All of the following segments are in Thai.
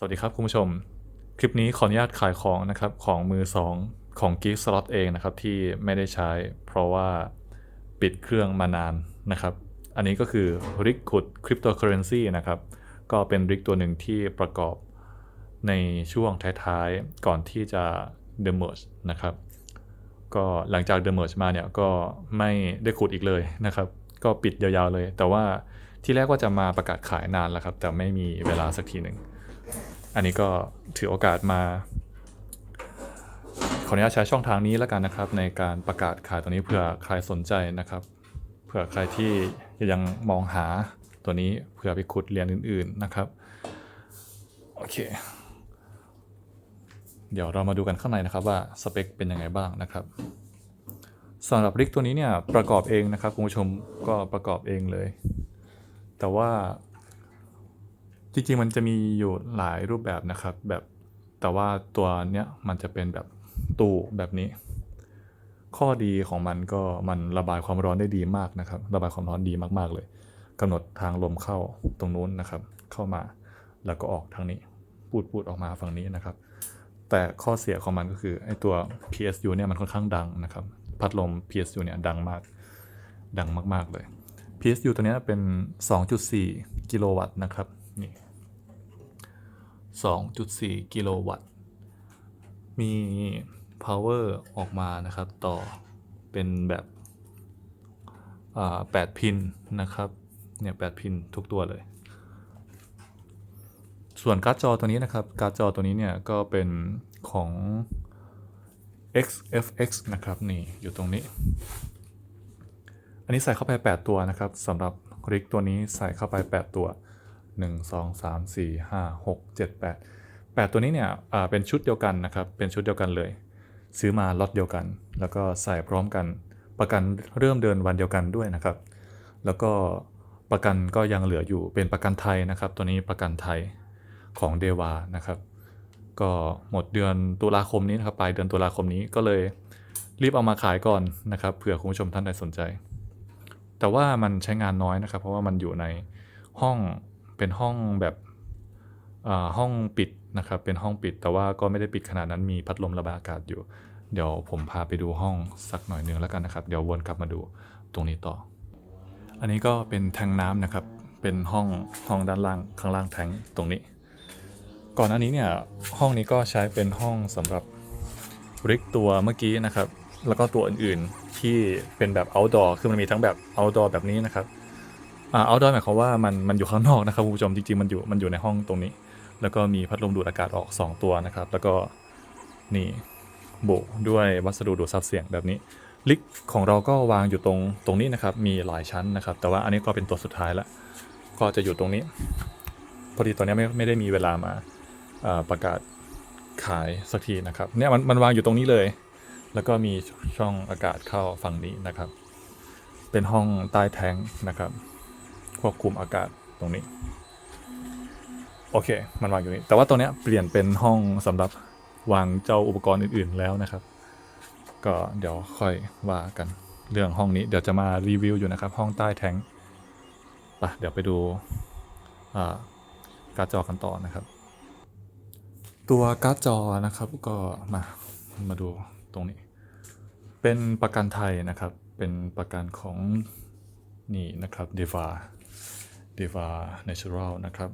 สวัสดีครับคุณผู้ชม คลิปนี้ขออนุญาตขายของนะครับ ของมือสองของ g i f t Slot เองนะครับ ที่ไม่ได้ใช้เพราะว่าปิดเครื่องมานานนะครับ อันนี้ก็คือ r i g ขุด Cryptocurrency นะครับ ก็เป็น r i g ตัวหนึ่งที่ประกอบในช่วงท้ายๆ ก่อนที่จะ The Merge นะครับ ก็หลังจาก The Merge มาเนี่ยก็ไม่ได้ขุดอีกเลยนะครับ ก็ปิดยาวๆเลย แต่ว่าที่แรกว่าจะมาประกาศขายนานแล้วครับ แต่ไม่มีเวลาสักทีหนึ่ง อันนี้ก็ถือโอกาสมา ขออนุญาตใช้ช่องทางนี้แล้วกันนะครับ ในการประกาศขายตัวนี้เผื่อใครสนใจนะครับ เผื่อใครที่ยังมองหาตัวนี้เผื่อไปขุดเรียนอื่น ๆนะครับโอเค เดี๋ยวเรามาดูกันข้างในนะครับว่าสเปคเป็นยังไงบ้างนะครับสำหรับริกตัวนี้เนี่ยประกอบเองนะครับคุณผู้ชมก็ประกอบเองเลย แต่ว่า จริงๆมันจะมีอยู่หลายรูปแบบนะครับ แบบแต่ว่าตัวเนี้ยมันจะเป็นแบบตู้แบบนี้ ข้อดีของมันก็มันระบายความร้อนได้ดีมากนะครับ ระบายความร้อนดีมากๆเลยกำหนดทางลมเข้าตรงนู้นนะครับ เข้ามาแล้วก็ออกทางนี้ปูดปูดออกมาฝั่งนี้นะครับ แต่ข้อเสียของมันก็คือไอ้ตัว PSU เนี่ยมันค่อนข้างดังนะครับ พัดลม PSU เนี่ยดังมาก ดังมากๆเลย PSU ตัวเนี้ยเป็น 2.4 กิโลวัตต์นะครับนี่ 2.4 กิโลวัตต์ มี power ออกมานะครับต่อเป็นแบบ8พินนะครับเนี่ย8พินทุกตัวเลย ส่วนการ์ดจอตัวนี้นะครับ การ์ดจอตัวนี้เนี่ยก็เป็นของ XFX นะครับนี่อยู่ตรงนี้ อันนี้ใส่เข้าไป 8 ตัวนะครับสำหรับริกตัวนี้ใส่เข้าไป 8 ตัว 1 2 3 4 5 6 7 8 8 ตัวนี้เนี่ยเป็นชุดเดียวกันนะครับ เป็นชุดเดียวกันเลย ซื้อมาล็อตเดียวกัน แล้วก็ใส่พร้อมกัน ประกันเริ่มเดินวันเดียวกันด้วยนะครับ แล้วก็ประกันก็ยังเหลืออยู่เป็นประกันไทยนะครับ ตัวนี้ประกันไทยของเดวานะครับ ก็หมดเดือนตุลาคมนี้นะครับปลายเดือนตุลาคมนี้ก็เลยรีบเอามาขายก่อนนะครับเผื่อคุณผู้ชมท่านใดสนใจ แต่ว่ามันใช้งานน้อยนะครับ เพราะว่ามันอยู่ในห้อง เป็นห้องแบบอ่าห้องปิดนะครับเป็นห้องปิดแต่ว่าก็ไม่ได้ปิดขนาดนั้นมีพัดลมระบายอากาศอยู่ เดี๋ยวผมพาไปดูห้องสักหน่อยนึงแล้วกันนะครับ เดี๋ยววนกลับมาดูตรงนี้ต่อ อันนี้ก็เป็นแทงน้ำนะครับ เป็นห้องห้องด้านล่างข้างล่างแทงตรงนี้ ก่อนหน้านี้เนี่ยห้องนี้ก็ใช้เป็นห้องสำหรับริกตัวเมื่อกี้นะครับ แล้วก็ตัวอื่นๆที่เป็นแบบ outdoor คือมันมีทั้งแบบ outdoor แบบนี้นะครับ อ่า outdoor หมายความว่ามันมันอยู่ข้างนอกนะครับคุณผู้ชมจริงๆมันอยู่มันอยู่ในห้องตรงนี้ แล้วก็มีพัดลมดูดอากาศออก 2 ตัวนะครับ แล้วก็นี่โบกด้วยวัสดุดูดซับเสียงแบบนี้ลิกของเราก็วางอยู่ตรงตรงนี้นะครับ มีหลายชั้นนะครับ แต่ว่าอันนี้ก็เป็นตัวสุดท้ายละก็จะอยู่ตรงนี้ พอดีตอนนี้ไม่ไม่ได้มีเวลามาประกาศขายสักทีนะครับเนี่ยมันมันวางอยู่ตรงนี้เลย แล้วก็มีช่องอากาศเข้าฝั่งนี้นะครับ เป็นห้องใต้แทงค์นะครับ ควบคุมอากาศตรงนี้ โอเค มันวางอยู่นี่แต่ว่าตัวเนี้ยเปลี่ยนเป็นห้องสำหรับวางเจ้าอุปกรณ์อื่นๆแล้วนะครับ ก็เดี๋ยวค่อยว่ากันเรื่องห้องนี้ เดี๋ยวจะมารีวิวอยู่นะครับ ห้องใต้แทงค์ไปเดี๋ยวไปดูการ์ดจอกันต่อนะครับ ตัวการ์ดจอนะครับก็มามาดูตรงนี้ เป็นประกันไทยนะครับ เป็นประกันของนี่นะครับ d e v a d e v a Natural นะครับ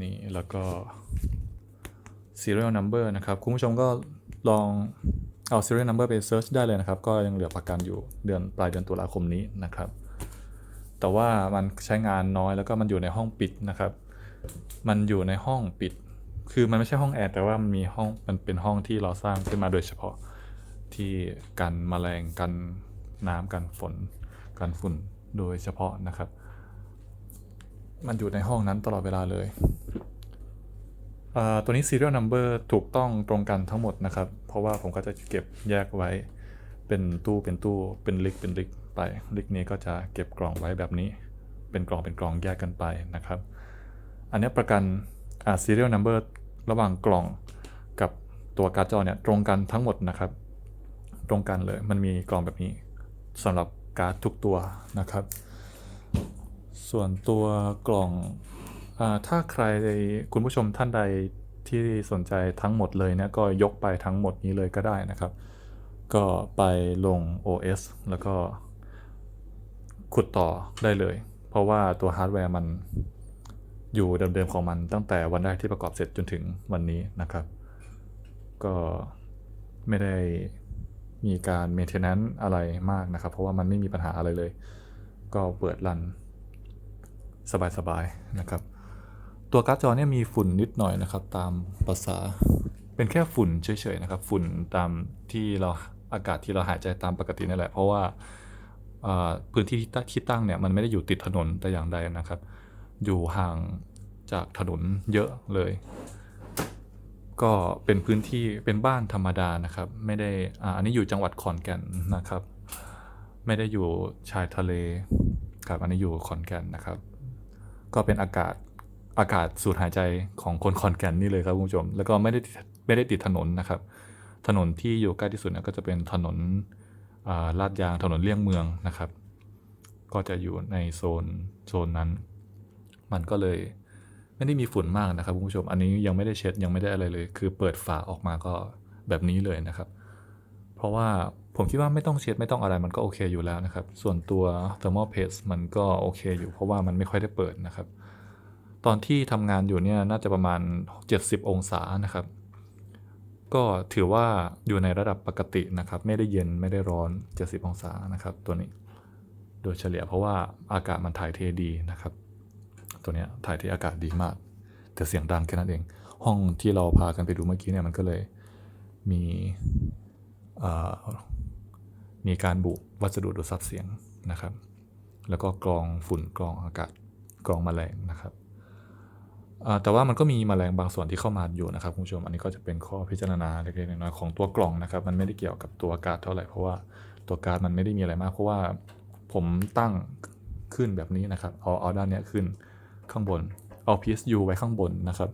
นี่แล้วก็ serial number นะครับ คุณผู้ชมก็ลองเอา serial number ไป search ได้เลยนะครับ ก็ยังเหลือประกันอยู่เดือนปลายเดือนตุลาคมนี้นะครับ แต่ว่ามันใช้งานน้อยแล้วก็มันอยู่ในห้องปิดนะครับ มันอยู่ในห้องปิด คือมันไม่ใช่ห้องแอร์แต่ว่ามันมีห้องมันเป็นห้องที่เราสร้างขึ้นมาโดยเฉพาะที่กันแมลงกันน้ำกันฝนกันฝุ่นโดยเฉพาะนะครับ มันอยู่ในห้องนั้นตลอดเวลาเลยตัวนี้ serial number ถูกต้องตรงกันทั้งหมดนะครับ เพราะว่าผมก็จะเก็บแยกไว้ เป็นตู้เป็นตู้เป็นลิกเป็นลิกไปลิกนี้ก็จะเก็บกล่องไว้แบบนี้ เป็นกล่องเป็นกล่องแยกกันไปนะครับ อันนี้ประกันอ่า serial number ระหว่างกล่องกับตัวการ์ดจอเนี่ยตรงกันทั้งหมดนะครับ ตรงกันเลยมันมีกล่องแบบนี้สำหรับการ์ดทุกตัวนะครับ ส่วนตัวกล่องอถ้าใครคุณผู้ชมท่านใดที่สนใจทั้งหมดเลยเนี่ยก็ยกไปทั้งหมดนี้เลยก็ได้นะครับ ก็ไปลง OS แล้วก็ขุดต่อได้เลย เพราะว่าตัวฮาร์ดแวร์มันอยู่เดิมๆของมันตั้งแต่วันแรกที่ประกอบเสร็จจนถึงวันนี้นะครับ ก็ไม่ได้มีการ maintenance อะไรมากนะครับ เพราะว่ามันไม่มีปัญหาอะไรเลย ก็เปิดรัน สบายๆนะครับ ตัวการ์ดจอเนี่ยมีฝุ่นนิดหน่อยนะครับ ตามภาษาเป็นแค่ฝุ่นเฉยๆนะครับ ฝุ่นตามที่เราอากาศที่เราหายใจตามปกตินี่แหละ เพราะว่าพื้นที่ที่ตั้งเนี่ยมันไม่ได้อยู่ติดถนนแต่อย่างใดนะครับ อยู่ห่างจากถนนเยอะเลย ก็เป็นพื้นที่เป็นบ้านธรรมดานะครับ ไม่ได้ออันนี้อยู่จังหวัดขอนแก่นนะครับ ไม่ได้อยู่ชายทะเลครับอันนี้อยู่ขอนแก่นนะครับ ก็เป็นอากาศอากาศสูดหายใจของคนขอนแก่นนี่เลยครับคุณผู้ชม แล้วก็ไม่ได้ไม่ได้ติดถนนนะครับ ถนนที่อยู่ใกล้ที่สุดนะก็จะเป็นถนนลาดยางถนนเลี่ยงเมืองนะครับ ก็จะอยู่ในโซนโซนนั้น มันก็เลยไม่ได้มีฝุ่นมากนะครับคุณผู้ชม อันนี้ยังไม่ได้เช็ดยังไม่ได้อะไรเลย คือเปิดฝาออกมาก็แบบนี้เลยนะครับ ราะว่าผมคิดว่าไม่ต้องเช็ดไม่ต้องอะไรมันก็โอเคอยู่แล้วนะครับ ส่วนตัว thermal paste มันก็โอเคอยู่ เพราะว่ามันไม่ค่อยได้เปิดนะครับ ตอนที่ทำงานอยู่เนี่ยน่าจะประมาณ 70 องศานะครับ ก็ถือว่าอยู่ในระดับปกตินะครับ ไม่ได้เย็นไม่ได้ร้อน 70 องศานะครับตัวนี้ โดยเฉลี่ยเพราะว่าอากาศมันถ่ายเทดีนะครับ ตัวนี้ถ่ายเทอากาศดีมาก แต่เสียงดังแค่นั้นเอง ห้องที่เราพากันไปดูเมื่อกี้เนี่ยมันก็เลยมี มีการบุวัสดุดูดซับเสียงนะครับ แล้วก็กรองฝุ่นกรองอากาศกรองแมลงนะครับแต่ว่ามันก็มีแมลงบางส่วนที่เข้ามาอยู่นะครับคุณผู้ชมอันนี้ก็จะเป็นข้อพิจารณาเล็กๆน้อยๆของตัวกล่องนะครับ มันไม่ได้เกี่ยวกับตัวการ์ดเท่าไหร่เพราะว่าตัวการ์ดมันไม่ได้มีอะไรมาก เพราะว่าผมตั้งขึ้นแบบนี้นะครับเอาเอาด้านนี้ขึ้นข้างบนเอา PSU ไว้ข้างบนนะครับ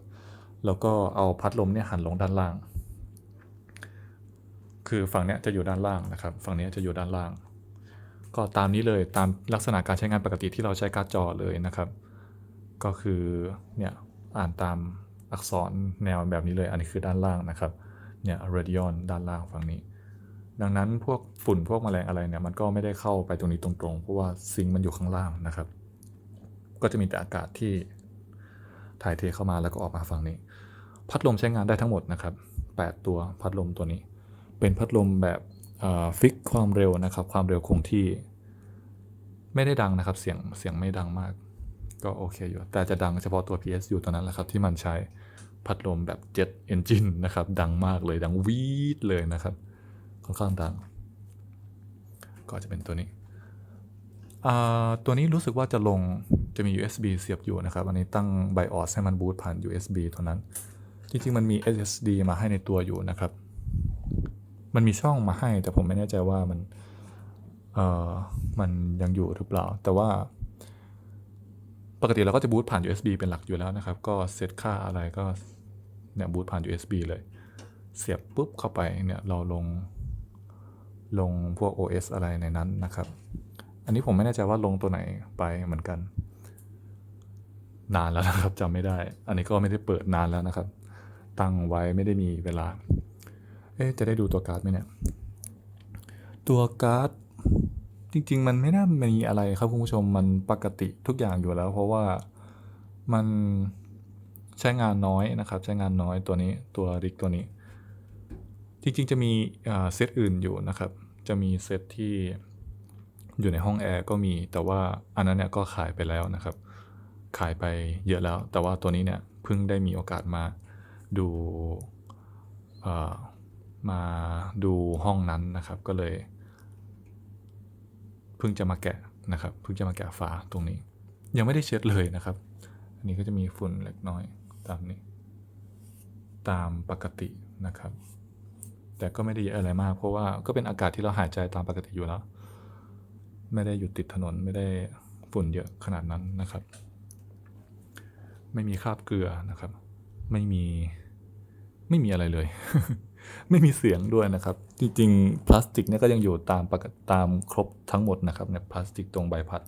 แล้วก็เอาพัดลมเนี่ยหันลงด้านล่าง คือฝั่งนี้จะอยู่ด้านล่างนะครับ ฝั่งนี้จะอยู่ด้านล่าง ก็ตามนี้เลยตามลักษณะการใช้งานปกติที่เราใช้การ์ดจอเลยนะครับ ก็คือเนี่ยอ่านตามอักษรแนวแบบนี้เลย อันนี้คือด้านล่างนะครับเนี่ย radion ด้านล่างฝั่งนี้ ดังนั้นพวกฝุ่นพวกแมลงอะไรเนี่ยมันก็ไม่ได้เข้าไปตรงนี้ตรงๆ เพราะว่าซิงค์มันอยู่ข้างล่างนะครับ ก็จะมีแต่อากาศที่ถ่ายเทเข้ามาแล้วก็ออกมาฝั่งนี้ พัดลมใช้งานได้ทั้งหมดนะครับ 8 ตัวพัดลมตัวนี้ เป็นพัดลมแบบฟิกความเร็วนะครับ ความเร็วคงที่ ไม่ได้ดังนะครับ เสียงเสียงไม่ดังมาก ก็โอเคอยู่ แต่จะดังเฉพาะตัว PSU ตัวนั้นแหละครับ ที่มันใช้พัดลมแบบ Jet Engine นะครับ ดังมากเลยดังวีดเลยนะครับ ค่อนข้างดัง ก็จะเป็นตัวนี้ ตัวนี้รู้สึกว่าจะลงจะมี USB เสียบอยู่นะครับ อันนี้ตั้ง BIOS ให้มันบูตผ่าน USB เท่านั้น จริงๆ มันมี SSD มาให้ในตัวอยู่นะครับ มันมีช่องมาให้ แต่ผมไม่แน่ใจว่ามันเอ่อมันยังอยู่หรือเปล่า แต่ว่า ปกติเราก็จะบูตผ่าน USB เป็นหลักอยู่แล้วนะครับ ก็เซตค่าอะไรก็เนี่ยบูตผ่าน USB เลย เสียบปุ๊บเข้าไปเนี่ยเราลงลงพวก OS อะไรในนั้นนะครับ อันนี้ผมไม่แน่ใจว่าลงตัวไหนไปเหมือนกัน นานแล้วนะครับจำไม่ได้ อันนี้ก็ไม่ได้เปิดนานแล้วนะครับ ตั้งไว้ไม่ได้มีเวลา อ๊ะจะได้ดูตัวการ์ดไหมเนี่ย ตัวการ์ดจริง ๆ มันไม่น่ามีอะไรครับคุณผู้ชมมันปกติทุกอย่างอยู่แล้ว เพราะว่ามันใช้งานน้อยนะครับ ใช้งานน้อยตัวนี้ตัวริกตัวนี้ จริงๆจะมีเซตอื่นอยู่นะครับ จะมีเซตที่อยู่ในห้องแอร์ก็มี แต่ว่าอันนั้นเนี่ยก็ขายไปแล้วนะครับ ขายไปเยอะแล้ว แต่ว่าตัวนี้เนี่ยเพิ่งได้มีโอกาสมาดูอ่อ มาดูห้องนั้นนะครับ ก็เลย เพิ่งจะมาแกะนะครับ เพิ่งจะมาแกะฝาตรงนี้ ยังไม่ได้เช็ดเลยนะครับ อันนี้ก็จะมีฝุ่นเล็กน้อยตามนี้ ตามปกตินะครับ แต่ก็ไม่ได้เยอะอะไรมาก เพราะว่าก็เป็นอากาศที่เราหายใจตามปกติอยู่แล้ว ไม่ได้อยู่ติดถนนไม่ได้ฝุ่นเยอะขนาดนั้นนะครับ ไม่มีคราบเกลือนะครับ ไม่มีไม่มีอะไรเลย ไม่มีเสียงด้วยนะครับ จริงๆ พลาสติกเนี่ยก็ยังอยู่ตามปกติตามครบทั้งหมดนะครับเนี่ยพลาสติกตรงใบพัด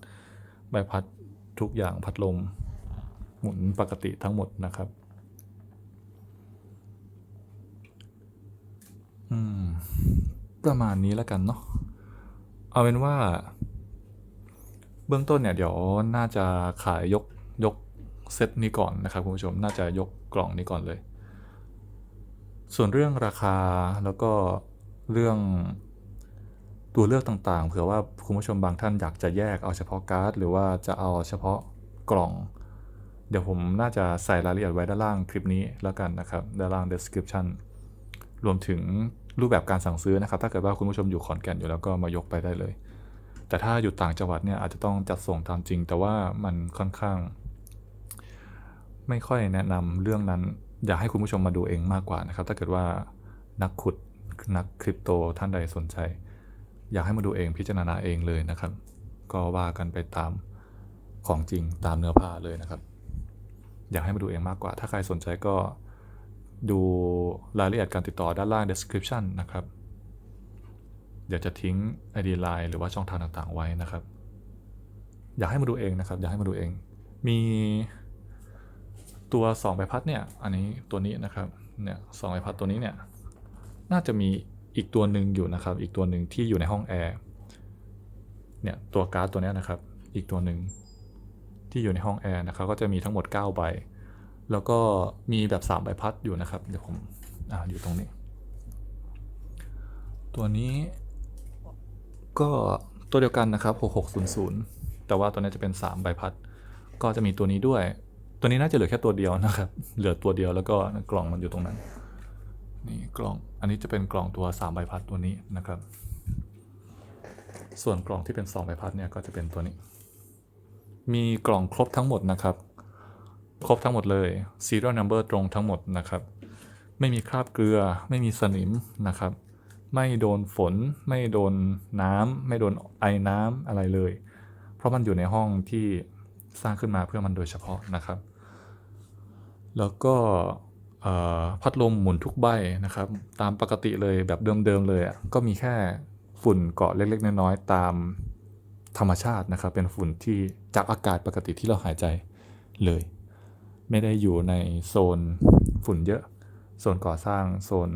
ใบพัดทุกอย่างพัดลม หมุนปกติทั้งหมดนะครับอืมประมาณนี้แล้วกันเนาะเอาเป็นว่า เบื้องต้นเนี่ยเดี๋ยวน่าจะขายยกยกเซตนี้ก่อนนะครับคุณผู้ชมน่าจะยกกล่องนี้ก่อนเลย ส่วนเรื่องราคาแล้วก็เรื่องตัวเลือกต่างๆ เผื่อว่าคุณผู้ชมบางท่านอยากจะแยกเอาเฉพาะการ์ด หรือว่าจะเอาเฉพาะกล่อง เดี๋ยวผมน่าจะใส่รายละเอียดไว้ด้านล่างคลิปนี้แล้วกันนะครับ ด้านล่าง description รวมถึงรูปแบบการสั่งซื้อนะครับ ถ้าเกิดว่าคุณผู้ชมอยู่ขอนแก่นอยู่แล้วก็มายกไปได้เลย แต่ถ้าอยู่ต่างจังหวัดเนี่ยอาจจะต้องจัดส่งตามจริง แต่ว่ามันค่อนข้าง ไม่ค่อยแนะนำเรื่องนั้น อยากให้คุณผู้ชมมาดูเองมากกว่านะครับ ถ้าเกิดว่านักขุดนักคริปโตท่านใดสนใจ อยากให้มาดูเองพิจารณาเองเลยนะครับ ก็ว่ากันไปตามของจริงตามเนื้อผ้าเลยนะครับ อยากให้มาดูเองมากกว่า ถ้าใครสนใจก็ดูรายละเอียดการติดต่อด้านล่าง description นะครับ เดี๋ยวจะทิ้ง ID Line หรือว่าช่องทางต่างๆไว้นะครับ อยากให้มาดูเองนะครับ อยากให้มาดูเอง มี ตัว2ใบพัดเนี่ยอันนี้ตัวนี้นะครับเนี่ยสองใบพัดตัวนี้เนี่ยน่าจะมีอีกตัวหนึ่งอยู่นะครับ อีกตัวหนึ่งที่อยู่ในห้องแอร์เนี่ยตัวการ์ดตัวนี้นะครับ อีกตัวหนึ่งที่อยู่ในห้องแอร์นะครับก็จะมีทั้งหมด 9 ใบ แล้วก็มีแบบ3ใบพัดอยู่นะครับเดี๋ยวผมอ่าอยู่ตรงนี้ ตัวนี้ก็ตัวเดียวกันนะครับ 6600 แต่ว่าตัวนี้จะเป็น 3 ใบพัด ก็จะมีตัวนี้ด้วย ตัวนี้น่าจะเหลือแค่ตัวเดียวนะครับ เหลือตัวเดียวแล้วก็กล่องมันอยู่ตรงนั้น นี่กล่อง อันนี้จะเป็นกล่องตัว3ใบพัดตัวนี้นะครับ ส่วนกล่องที่เป็น2ใบพัดเนี่ยก็จะเป็นตัวนี้ มีกล่องครบทั้งหมดนะครับ ครบทั้งหมดเลย serial number ตรงทั้งหมดนะครับ ไม่มีคราบเกลือ ไม่มีสนิมนะครับ ไม่โดนฝน ไม่โดนน้ำ ไม่โดนไอน้ำอะไรเลย เพราะมันอยู่ในห้องที่สร้างขึ้นมาเพื่อมันโดยเฉพาะนะครับ แล้วก็พัดลมหมุนทุกใบนะครับ ตามปกติเลยแบบเดิมๆเลยก็มีแค่ฝุ่นเกาะเล็กๆน้อยๆตามธรรมชาตินะครับ เป็นฝุ่นที่จากอากาศปกติที่เราหายใจเลย ไม่ได้อยู่ในโซนฝุ่นเยอะโซนก่อสร้างโซน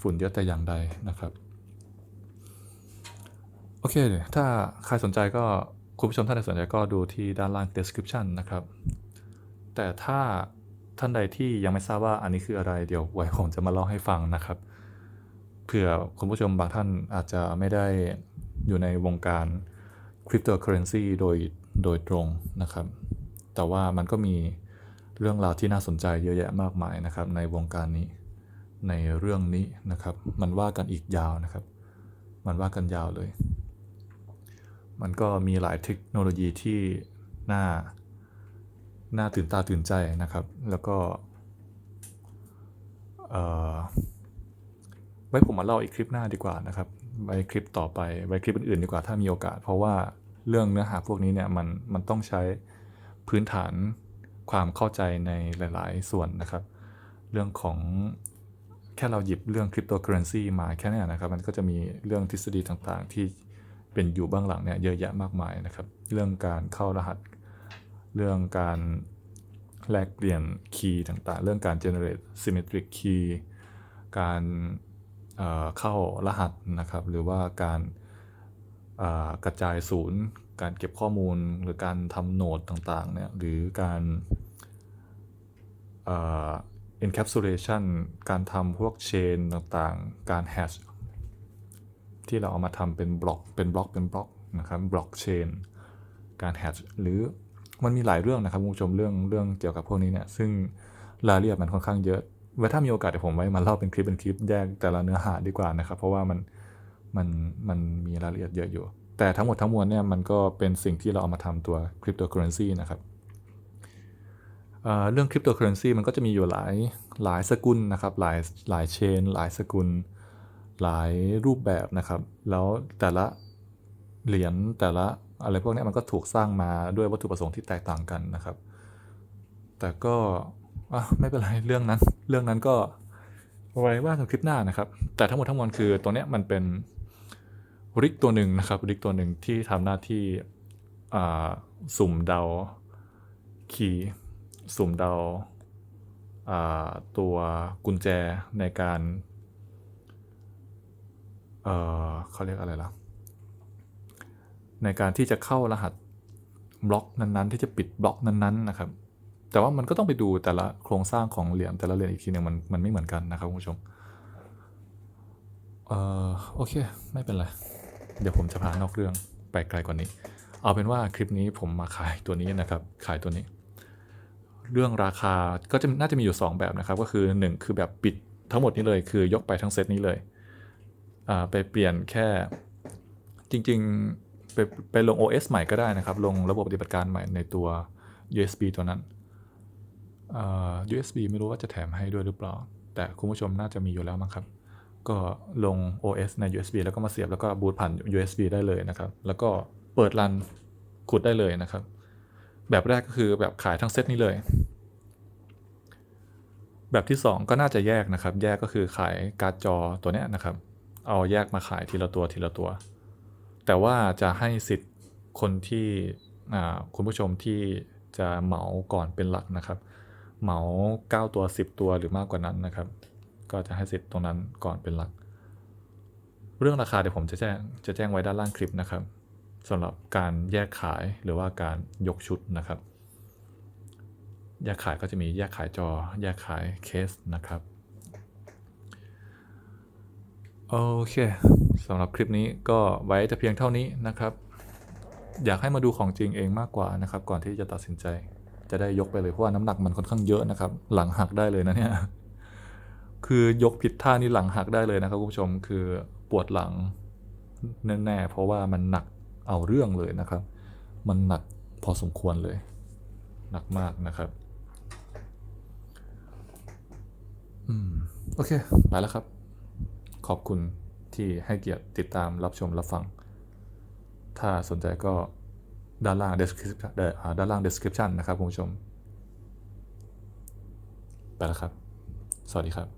ฝุ่นเยอะแต่อย่างใดนะครับโอเคถ้าใครสนใจก็คุณผู้ชมท่านใดสนใจก็ดูที่ด้านล่าง description นะครับ แต่ถ้าท่านใดที่ยังไม่ทราบว่าอันนี้คืออะไรเดี๋ยวไว้ผมจะมาเล่าให้ฟังนะครับเผื่อคุณผู้ชมบางท่านอาจจะไม่ได้อยู่ในวงการคริปโตเคอเรนซีโดยโดยตรงนะครับ แต่ว่ามันก็มีเรื่องราวที่น่าสนใจเยอะแยะมากมายนะครับ ในวงการนี้ในเรื่องนี้นะครับ มันว่ากันอีกยาวนะครับ มันว่ากันยาวเลย มันก็มีหลายเทคโนโลยีที่น่า น่าตื่นตาตื่นใจนะครับ แล้วก็ไว้ผมมาเล่าอีกคลิปหน้าดีกว่านะครับ ไว้คลิปต่อไป ไว้คลิปอื่นๆดีกว่าถ้ามีโอกาส เพราะว่าเรื่องเนื้อหาพวกนี้เนี่ยมันมันต้องใช้พื้นฐานความเข้าใจในหลายๆ ส่วนนะครับ เรื่องของแค่เราหยิบเรื่องคริปโตเคอเรนซีมาแค่นี้นะครับ มันก็จะมีเรื่องทฤษฎีต่างๆ ที่เป็นอยู่เบื้องหลังเนี่ยเยอะแยะมากมายนะครับ เรื่องการเข้ารหัส เรื่องการแลกเปลี่ยนคีย์ต่างๆ เรื่องการ generate symmetric key การเเข้ารหัสนะครับ หรือว่าการกระจายศูนย์ การเก็บข้อมูลหรือการทำโนดต่างๆ เนี่ย หรือการเอ่อ encapsulation การทำพวกเชนต่างๆ การ hash ที่เราเอามาทำเป็นบล็อก เป็นบล็อก เป็นบล็อกนะครับ บล็อกเชน การแฮชหรือ มันมีหลายเรื่องนะครับคุณผู้ชมเรื่องเรื่องเกี่ยวกับพวกนี้เนี่ยซึ่งรายละเอียดมันค่อนข้างเยอะไว้ถ้ามีโอกาสเดี๋ยวผมไว้มาเล่าเป็นคลิปเป็นคลิปแยกแต่ละเนื้อหาดีกว่านะครับ เพราะว่ามันมันมันมีรายละเอียดเยอะอยู่ แต่ทั้งหมดทั้งมวลเนี่ยมันก็เป็นสิ่งที่เราเอามาทำตัวคริปโตเคอเรนซีนะครับเเรื่องคริปโตเคอเรนซีมันก็จะมีอยู่หลายหลายสกุลนะครับ หลายหลายเชน หลายสกุล หลายรูปแบบนะครับ แล้วแต่ละเหรียญแต่ละ อะไรพวกนี้มันก็ถูกสร้างมาด้วยวัตถุประสงค์ที่แตกต่างกันนะครับ แต่ก็ไม่เป็นไรเรื่องนั้นเรื่องนั้นก็ไว้ว่ากันคลิปหน้านะครับ แต่ทั้งหมดทั้งมวลคือตัวเนี้ยมันเป็นริกตัวหนึ่งนะครับริกตัวหนึ่งที่ทำหน้าที่สุ่มเดาคีย์สุ่มเดาอ่าตัวกุญแจในการ เออเขาเรียกอะไรล่ะ ในการที่จะเข้ารหัสบล็อกนั้นๆ ที่จะปิดบล็อกนั้นๆนะครับ แต่ว่ามันก็ต้องไปดูแต่ละโครงสร้างของเหรียญแต่ละเหรียญอีกทีหนึ่งมันมันไม่เหมือนกันนะครับคุณผู้ชมเอ่อโอเค ไม่เป็นไร เดี๋ยวผมจะพานอกเรื่องไปไกลกว่านี้ เอาเป็นว่าคลิปนี้ผมมาขายตัวนี้นะครับ ขายตัวนี้ เรื่องราคาก็จะน่าจะมีอยู่ 2 แบบนะครับ ก็คือ 1 คือแบบปิดทั้งหมดนี้เลย คือยกไปทั้งเซตนี้เลย อ่า ไปเปลี่ยนแค่จริง ๆ ไปไปลง OS ใหม่ก็ได้นะครับ ลงระบบปฏิบัติการใหม่ในตัว USB ตัวนั้น USB ไม่รู้ว่าจะแถมให้ด้วยหรือเปล่า แต่คุณผู้ชมน่าจะมีอยู่แล้วมั้งครับ ก็ลง OS ใน USB แล้วก็มาเสียบแล้วก็บูตผ่าน USB ได้เลยนะครับ แล้วก็เปิดรันขุดได้เลยนะครับ แบบแรกก็คือแบบขายทั้งเซตนี้เลย แบบที่ 2 ก็น่าจะแยกนะครับ แยกก็คือขายการ์ดจอตัวเนี้ยนะครับ เอาแยกมาขายทีละตัวทีละตัว แต่ว่าจะให้สิทธิ์คนที่คุณผู้ชมที่จะเหมาก่อนเป็นหลักนะครับ เหมา 9 ตัว 10 ตัวหรือมากกว่านั้นนะครับ ก็จะให้สิทธิ์ตรงนั้นก่อนเป็นหลัก เรื่องราคาเดี๋ยวผมจะแจ้งจะแจ้งไว้ด้านล่างคลิปนะครับสำหรับการแยกขายหรือว่าการยกชุดนะครับ แยกขายก็จะมีแยกขายจอ แยกขายเคสนะครับ โอเคสำหรับคลิปนี้ก็ไว้แต่เพียงเท่านี้นะครับ อยากให้มาดูของจริงเองมากกว่านะครับ ก่อนที่จะตัดสินใจ จะได้ยกไปเลยเพราะว่าน้ำหนักมันค่อนข้างเยอะนะครับ หลังหักได้เลยนะเนี่ยคือยกผิดท่านี่หลังหักได้เลยนะครับคุณผู้ชมคือปวดหลังแน่ๆเพราะว่ามันหนักเอาเรื่องเลยนะครับ มันหนักพอสมควรเลย หนักมากนะครับอืมโอเค ไปแล้วครับ ขอบคุณที่ให้เกียรติติดตามรับชมรับฟัง ถ้าสนใจก็ด้านล่าง description เอ่ออ่าด้านล่าง description นะครับคุณผู้ชม ไปแล้วครับ สวัสดีครับ